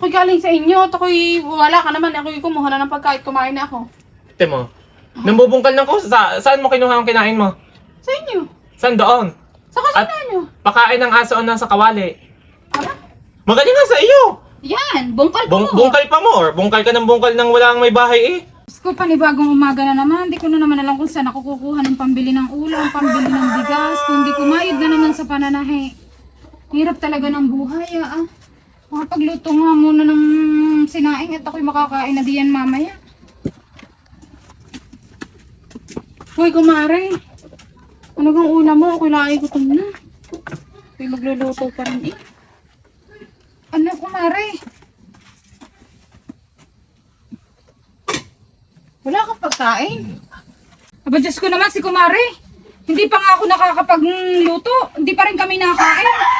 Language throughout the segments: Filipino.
Ako'y galing sa inyo. at Ako'y wala ka naman. Ako'y kumuha na ng pagkain. Kumain na ako. Ate mo. Nambubungkal ng ko. Sa, saan mo kinuha ang kinain mo? Sa inyo. Saan doon? Sa At- nyo. Pakain ng aso o nasa kawali. Aba? Magaling nga sa iyo. Yan. Bungkal po. Bung, bungkal pa mo or bungkal ka ng bungkal ng wala ang may bahay eh. Diyos ko, panibagong umaga na naman. Hindi ko na naman alam kung saan ako kukuha ng pambili ng ulam, pambili ng bigas. Kung di kumayod na naman sa pananahe. Hirap talaga ng buhay, ah. Makapagluto nga muna ng sinaing at ako'y makakain na diyan mamaya. Hoy, kumare. Ano bang ulam mo? Ako'y nakigutom na. Ako'y magluluto pa rin eh. Ano, kumare? Wala kang pagkain. Aba, Diyos ko naman si Kumare. Hindi pa nga ako nakakapagluto. Hindi pa rin kami nakain.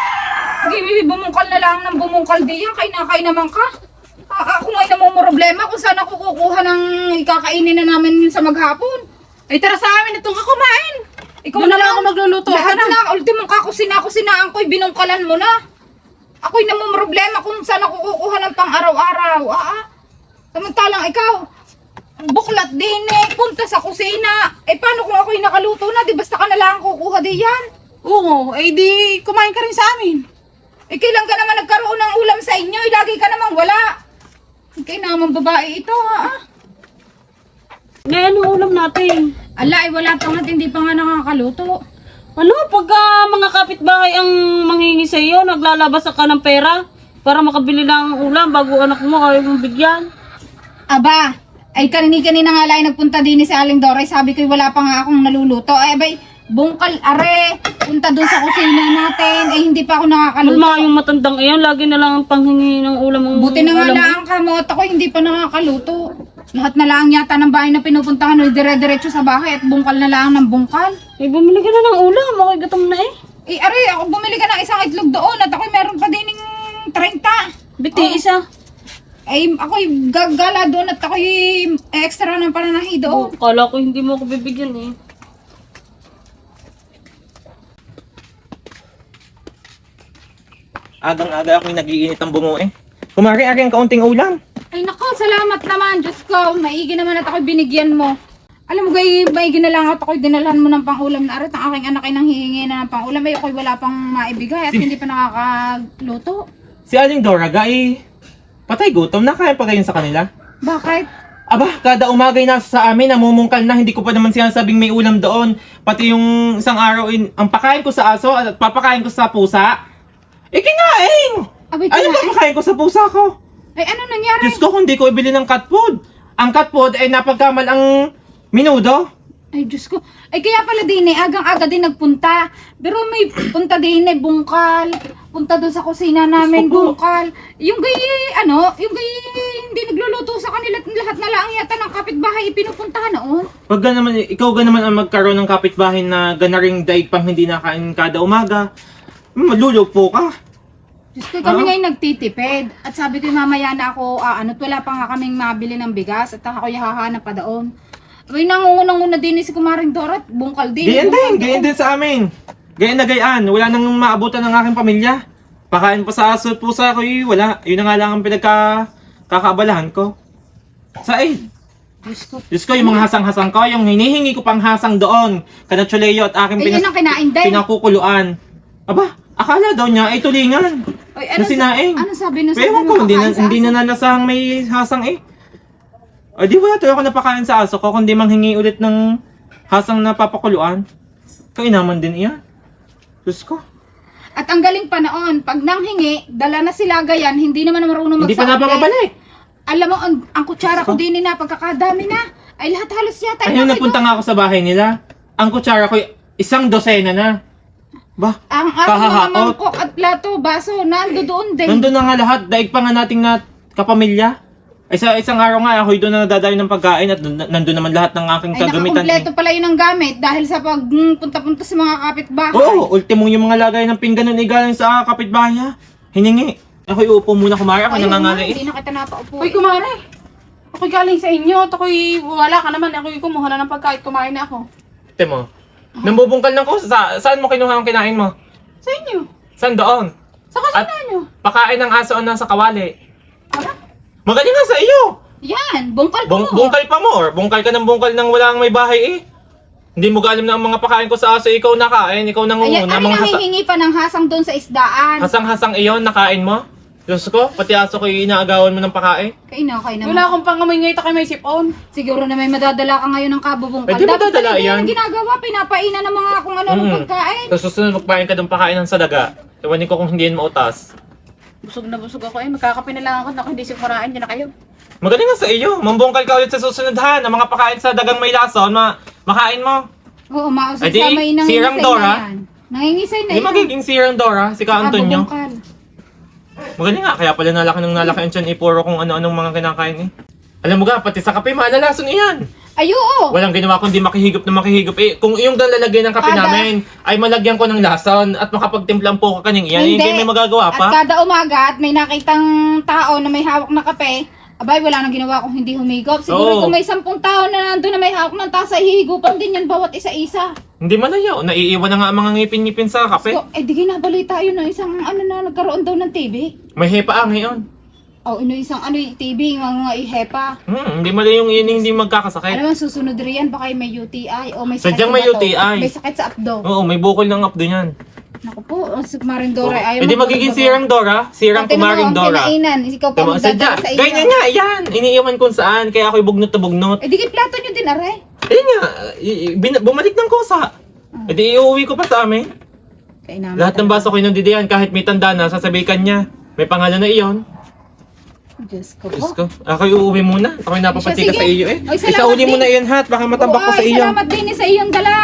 Hindi, bumungkal na lang ng bumungkal diyan. Kay nakain naman ka. A- ako ngayon namang problema kung saan ako kukuha ng ikakainin na namin sa maghapon. Ay tara sa amin itong kakumain. Ikaw Doon na na lang ako magluluto. Lahat na. na, ultimong kakusina-kusinaan ko'y binungkalan mo na. Ako'y namang problema kung saan ako kukuha ng pang araw-araw. Ah, ah. Samantalang ikaw, buklat din eh, punta sa kusina. Eh paano kung ako'y nakaluto na, di basta ka na lang kukuha di yan. Oo, eh di kumain ka rin sa amin. Eh kailan ka naman nagkaroon ng ulam sa inyo, eh lagi ka naman wala. Kaya naman babae ito ha. Eh, ano ulam natin? Ala, eh wala pa nga, hindi pa nga nakakaluto. Ano, pagka mga kapitbahay ang manghingi sa iyo, naglalabas ka ng pera para makabili lang ng ulam bago anak mo ayaw mong bigyan. Aba, ay kanini-kanina nga lang nagpunta din si Aling Doray. Sabi ko wala pa nga akong naluluto. Ay abay, bungkal are, punta doon sa kusina natin. Ay hindi pa ako nakakaluto. Malma yung matandang iyan, lagi na lang ang panghingi ng ulam ang Buti na nga alam mo. lang kamot ako, hindi pa nakakaluto. Lahat na lang yata ng bahay na pinupuntahan ay dire-diretso sa bahay at bungkal na lang ng bungkal. Eh, bumili ka na ng ulam, ako'y gutom na eh. Eh, are, ako bumili ka ng isang itlog doon at ako'y meron pa din ng 30. Biti, Oh. isa. Ay, ako'y gagala doon at ako'y extra ng pananahi doon. Oh, kala ko hindi mo ako bibigyan eh. Agang-aga ako'y nagiinit ang bungo eh. Kumari, ari ang kaunting ulam. Ay nako, salamat naman. Diyos ko, maigi naman at ako'y binigyan mo. Alam mo, gay, maigi na lang at ako'y dinalhan mo ng pangulam na arat. Ang aking anak ay nanghihingi na ng pangulam. Ay ako'y wala pang maibigay at hindi pa nakakagluto. Si Aling Doraga eh, patay gutom na kaya pa kayo sa kanila. Bakit? Aba, kada umagay na sa amin, namumungkal na, hindi ko pa naman sinasabing may ulam doon. Pati yung isang araw, in, ang pakain ko sa aso at papakain ko sa pusa. Eh, kinain! Abay, Ano kinain? ba pakain ko sa pusa ko? Ay, ano nangyari? Diyos ko, kung di ko ibili ng cat food. Ang cat food ay napagkamal ang minudo. Ay, Diyos ko. Ay, kaya pala din eh, agang-aga din nagpunta. Pero may punta din eh, bungkal. Punta doon sa kusina namin, Gusto ko. bungkal. Yung gay, ano, yung gay, hindi nagluluto sa kanila, lahat na lang yata ng kapitbahay pinupuntahan noon. Pag ga naman, ikaw ga naman ang magkaroon ng kapitbahay na ganaring daig pang hindi nakain kada umaga, malulog po ka. Ko, kami Ah. ngayon nagtitipid. At sabi ko, mamaya na ako, ah, ano, wala pa nga kaming mabili ng bigas. At ako hahanap pa doon. Ay, nangungunang-una din si Kumaring Dorot. Bungkal din. Bungkal din, gayan din sa amin. Gayan na gayan, wala nang maabutan ng aking pamilya. Pakain pa sa aso at pusa ko, eh, wala. Yun na nga lang ang pinagka kakaabalahan ko. Sa eh, Diyos ko. Diyos ko, yung mga hasang-hasang ko, yung hinihingi ko pang hasang doon, kada Chuleo at aking yun ang kinain din. pinakukuluan. Aba, akala daw niya ay tulingan. Ay, na sinaing. Ano sabi nung Pero ewan ko, hindi na, hindi na nalasang may hasang eh. O di wala tayo ako napakain sa aso ko, kundi manghingi ulit ng hasang na papakuluan. Kainaman din iyan. Diyos ko. At ang galing pa noon, pag nanghingi, dala na sila gayan, hindi naman marunong Hindi pa magsabi. napapabalik. Alam mo, ang, ang kutsara ko din na pagkakadami na. Ay lahat halos yata. Ayun, napunta nga ako sa bahay nila. Ang kutsara ko, isang dosena na. Ba, Ang ating mga Kahahaot. mangkok at plato, baso, nando doon din. nandun na nga lahat. Daig pa nga nating na kapamilya. Ay sa isang araw nga, ako'y doon na nadadayo ng pagkain at dun- nandun naman lahat ng aking Ay kagamitan. nakakumpleto pala yun ang gamit dahil sa pagpunta-punta sa mga kapitbahay. Oo, ultimong yung mga lagay ng pinggan nun galing sa kapitbahay ha. Hiningi. Ako'y uupo muna kumari ako Ayun nga, nangangalay. Hindi na kita napaupo. Uy, kumare. Ako'y galing sa inyo, at ako'y wala ka naman, ako'y kumuha na ng pagkain, kumain na ako. Ate mo, nambubungkal ng ko. Sa, saan mo kinuha ang kinain mo? Sa inyo. Saan doon? Sa At- nyo. Pakain ng aso o nasa kawali. Magaling nga sa iyo. Yan, bungkal pa Bung mo. bungkal pa mo or bungkal ka ng bungkal nang wala ang may bahay eh. Hindi mo alam na ang mga pakain ko sa aso, ikaw nakain, ikaw Ayan, nangunguna. ano Mga hasa- pa ng hasang doon sa isdaan. hasang-hasang iyon, nakain mo? Diyos ko, pati aso ko yung inaagawan mo ng pakain. Kay na, kay naman. Wala akong pangamoy ngayon tayo may sipon. Siguro na may madadala ka ngayon ng kabubungkal. Pwede Dapat madadala yan. yung ginagawa, pinapainan ng mga kung ano-ano Mm. pagkain. Tapos susunod magpain ka ng pakain ng sadaga. Iwanin ko kung hindi yan mautas. Busog na busog ako eh. Magkakape na lang ako. Naku, hindi sigurain. Diyan na kayo. Magaling nga sa iyo. Mambungkal ka ulit sa susunod ha. Ang mga pakain sa dagang may lason, ma makain mo. Oo, mausap Ay, di, sa may nangingisay sirang Dora. na yan. Nangingisay na Hindi magiging sirang Dora, si Ka Antonio. Kabubungkal. Magaling nga, kaya pala nalaki ng nalaki ang tiyan, ipuro kung ano-anong mga kinakain eh. Alam mo ga, pati sa kape, maalalason iyan. Ay, oo. Walang ginawa kundi makihigop na makihigop. Eh, kung iyong dang lalagay ng kape Kada- namin, ay malagyan ko ng lason at makapagtimplang po ka kaning iyan. Hindi. Hindi may magagawa At pa. kada umaga at may nakitang tao na may hawak na kape, abay, wala nang ginawa kung hindi humigop. Siguro Oo. kung may sampung tao na nandun na may hawak ng tasa, hihigupan din yan bawat isa-isa. Hindi malayo. Naiiwan na nga ang mga ngipin-ngipin sa kape. So, eh, di ginabalita yun ng isang ano na nagkaroon daw ng TV. May hepa ang ngayon. O, ino isang ano yung TV, yung mga ihepa. Hmm, hindi malayo yung yun hindi magkakasakit. Ano man, susunod rin yan, baka may UTI o may sakit Sadyang sa may bato. UTI. May sakit sa abdo. Oo, may bukol ng updo niyan. Naku po, ang si Marindora ay ayaw Hindi magiging sirang Dora, sirang kumaring Dora. Kinainan, ikaw pa sadya. magdadala sa iyo. Ganyan nga, yan. Iniiwan kung saan, kaya ako'y bugnot na bugnot. Eh, di kay plato nyo din, are. Ayun nga, i- i- bin- bumalik ng kusa. E di iuwi ko pa sa amin. Kaya naman. Lahat ng baso ko inundidihan, kahit may tanda na, sasabihin niya. May pangalan na iyon. Diyos ko Diyos ko. Ako'y uuwi muna. Ako'y napapatika Sige. sa iyo eh. Oy, salamat Isauli mo din. na yan hat, baka matambak Oo, ko sa ay, iyo. Salamat din sa iyong dala.